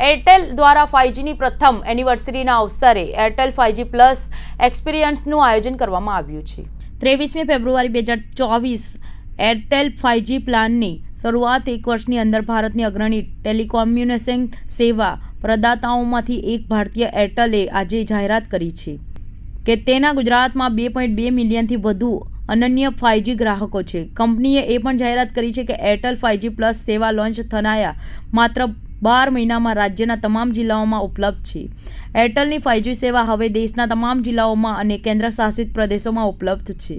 Airtel દ્વારા ફાઇવજીની પ્રથમ એનિવર્સરીના અવસરે એરટેલ ફાઇવજી પ્લસ એક્સપિરિયન્સનું આયોજન કરવામાં આવ્યું છે. ત્રેવીસમી ફેબ્રુઆરી બે હજાર ચોવીસ એરટેલ ફાઇવજી પ્લાનની શરૂઆત એક વર્ષની અંદર ભારતની અગ્રણી ટેલિકોમ્યુનિકેશન સેવા પ્રદાતાઓમાંથી એક ભારતીય એરટેલે આજે જાહેરાત કરી છે કે તેના ગુજરાતમાં બે પોઈન્ટ બે મિલિયનથી વધુ અનન્ય ફાઇવજી ગ્રાહકો છે. કંપનીએ એ પણ જાહેરાત કરી છે કે એરટેલ ફાઇવજી પ્લસ સેવા લોન્ચ થનાયા માત્ર બાર મહિનામાં રાજ્યના તમામ જિલ્લાઓમાં ઉપલબ્ધ છે. એરટેલની ફાઇવજી સેવા હવે દેશના તમામ જિલ્લાઓમાં અને કેન્દ્રશાસિત પ્રદેશોમાં ઉપલબ્ધ છે.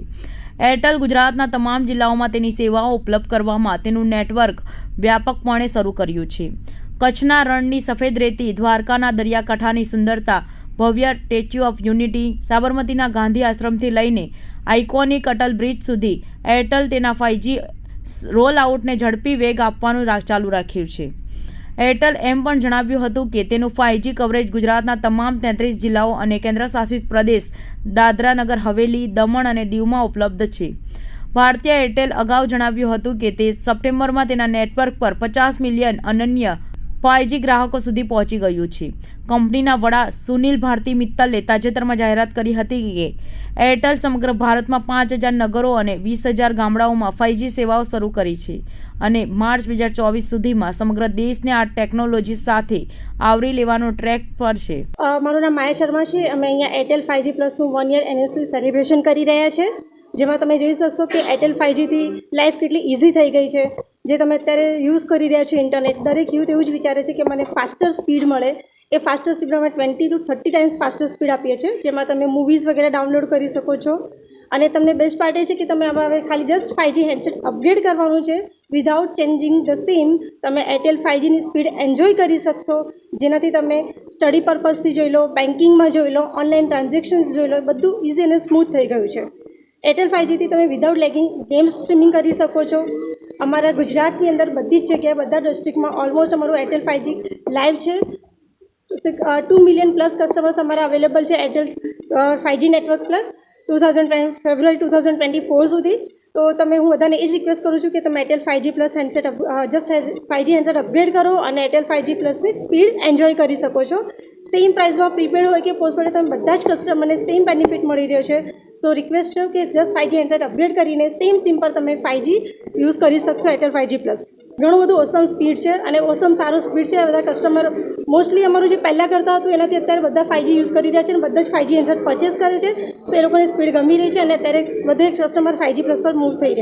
એરટેલ ગુજરાતના તમામ જિલ્લાઓમાં તેની સેવાઓ ઉપલબ્ધ કરવામાં તેનું નેટવર્ક વ્યાપકપણે શરૂ કર્યું છે. કચ્છના રણની સફેદ રેતી, દ્વારકાના દરિયાકાંઠાની સુંદરતા, ભવ્ય સ્ટેચ્યુ ઓફ યુનિટી, સાબરમતીના ગાંધી આશ્રમથી લઈને આઇકોનિક અટલ બ્રિજ સુધી એરટેલ તેના ફાઇવજી રોલ આઉટને ઝડપી વેગ આપવાનું ચાલુ રાખ્યું છે. એરટેલ એમ પણ જણાવ્યું હતું કે તેનું ફાઇવજી કવરેજ ગુજરાતના તમામ તેત્રીસ જિલ્લાઓ અને કેન્દ્રશાસિત પ્રદેશ દાદરા નગર, હવેલી, દમણ અને દીવમાં ઉપલબ્ધ છે. ભારતીય એરટેલ અગાઉ જણાવ્યું હતું કે તે સપ્ટેમ્બરમાં તેના નેટવર્ક પર પચાસ મિલિયન અનન્ય ફાઇવજી ગ્રાહકો સુધી પહોંચી ગયું છે. કંપનીના વડા સુનિલ ભારતી મિત્તલે તાજેતરમાં જાહેરાત કરી હતી કે, એરટેલ સમગ્ર ભારતમાં પાંચ હજાર નગરો અને વીસ હજાર ગામડાઓમાં ફાઇવજી સેવાઓ શરૂ કરી છે અને માર્ચ બે હજાર ચોવીસ સુધીમાં સમગ્ર દેશને આ ટેકનોલોજી સાથે આવરી લેવાનો ટ્રેક પર છે. મારું નામ માયા શર્મા છે. અમે અહીંયા એરટેલ ફાઇવજી પ્લસનું વન યર એનિવર્સરી સેલિબ્રેશન કરી રહ્યા છે. જેમાં તમે જોઈ શકશો કે એરટેલ ફાઇવજીથી લાઈફ કેટલી ઇઝી થઈ ગઈ છે. જે તમે અત્યારે યુઝ કરી રહ્યા છો ઇન્ટરનેટ, દરેક યુથ એવું જ વિચારે છે કે મને ફાસ્ટર સ્પીડ મળે. એ ફાસ્ટર સ્પીડ અમે twenty to thirty times faster speed આપીએ છીએ, જેમાં તમે મૂવીઝ વગેરે ડાઉનલોડ કરી શકો છો. અને તમને બેસ્ટ પાર્ટ એ છે કે તમે આમાં હવે ખાલી જસ્ટ ફાઇવજી હેન્ડસેટ અપગ્રેડ કરવાનું છે. વિધાઉટ ચેન્જિંગ ધ સિમ તમે એરટેલ ફાઇવજીની સ્પીડ એન્જોય કરી શકશો. જેનાથી તમે સ્ટડી પર્પઝથી જોઈ લો બેન્કિંગમાં જોઈ લો ઓનલાઈન ટ્રાન્ઝેક્શન્સ જોઈ લો બધું ઇઝી અને સ્મૂથ થઈ ગયું છે. એરટેલ ફાઇવજીથી તમે વિધાઉટ લેગિંગ ગેમ સ્ટ્રીમિંગ કરી શકો છો. અમારા ગુજરાતની અંદર બધી જ જગ્યાએ, બધા ડિસ્ટ્રિક્ટમાં ઓલમોસ્ટ અમારું એરટેલ ફાઇવજી લાઈવ છે. ટુ મિલિયન પ્લસ કસ્ટમર્સ અમારા અવેલેબલ છે Airtel five G network plus two thousand February two thousand twenty four સુધી. તો તમે, હું બધાને એ જ રિક્વેસ્ટ કરું છું કે તમે Airtel five G plus handset just five G handset upgrade કરો અને એરટેલ ફાઇવજી પ્લસની સ્પીડ એન્જોય કરી શકો છો. સેમ પ્રાઇસમાં પ્રીપેડ હોય કે પોસ્ટપેડ તમે બધા જ કસ્ટમરને સેમ બેનિફિટ મળી રહ્યો છે. તો રિક્વેસ્ટ છે કે just five G handset upgrade કરીને સેમ સિમ પર તમે ફાઇવજી યુઝ કરી શકશો એરટેલ ફાઇવજી પ્લસ ઘણું બધું ઓસમ સ્પીડ છે અને ઓસમ સારું સ્પીડ છે. બધા કસ્ટમર મોસ્ટલી અમારું જે પહેલાં કરતા હતું, એનાથી અત્યારે બધા ફાઇવજી યુઝ કરી રહ્યા છે અને બધા જ ફાઇવજી હેન્ડસેટ પરચેસ કરે છે. તો એ લોકોને સ્પીડ ગમી રહી છે અને અત્યારે બધે કસ્ટમર ફાઇવજી પ્લસ પર મૂવ થઈ રહ્યા છે.